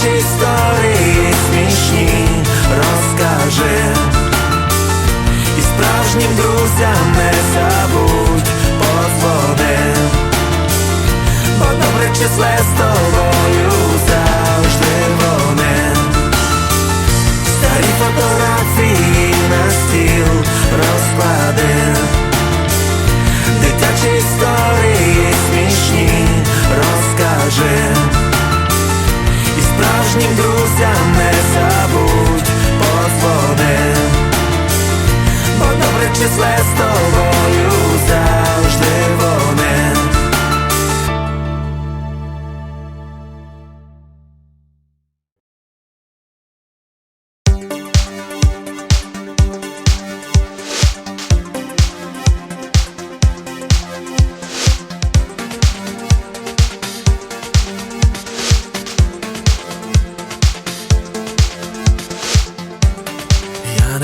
Дитячі історії смішні розкажи І справжнім друзям не забудь подзвони. Бо добре числе з тобою Справжнім друзям не забудь позвони, Бо добре числе з тобою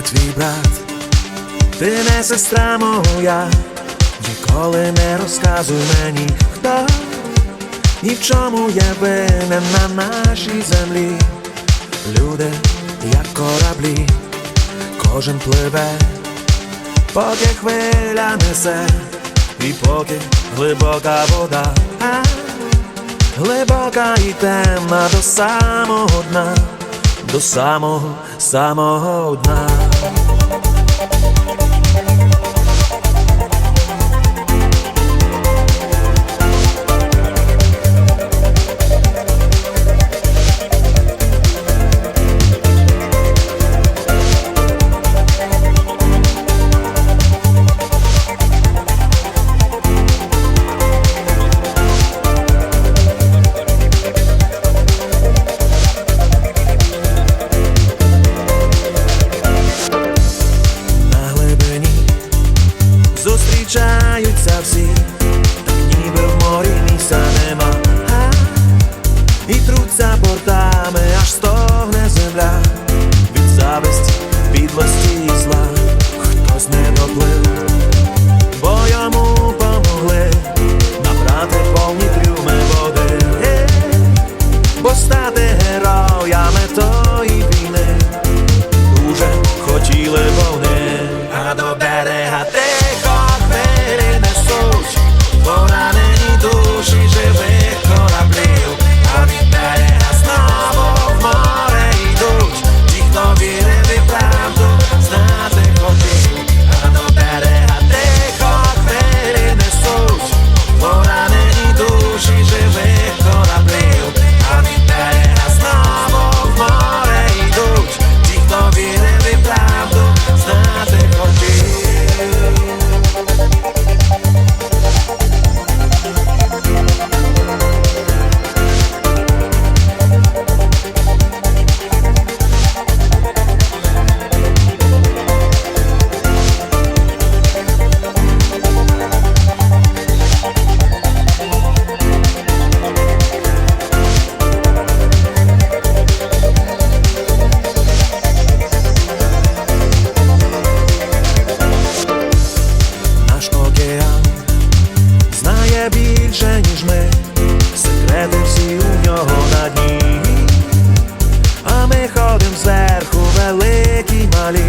твій брат, ти не сестра моя, ніколи не розказуй мені, хто. Ні в чому я винен на нашій землі. Люди, як кораблі, кожен пливе, поки хвиля несе, і поки глибока вода, а? Глибока і темна до самого дна, до самого, самого дна. більше, ніж ми, секрети всі у нього на дні, а ми ходим зверху великі малі.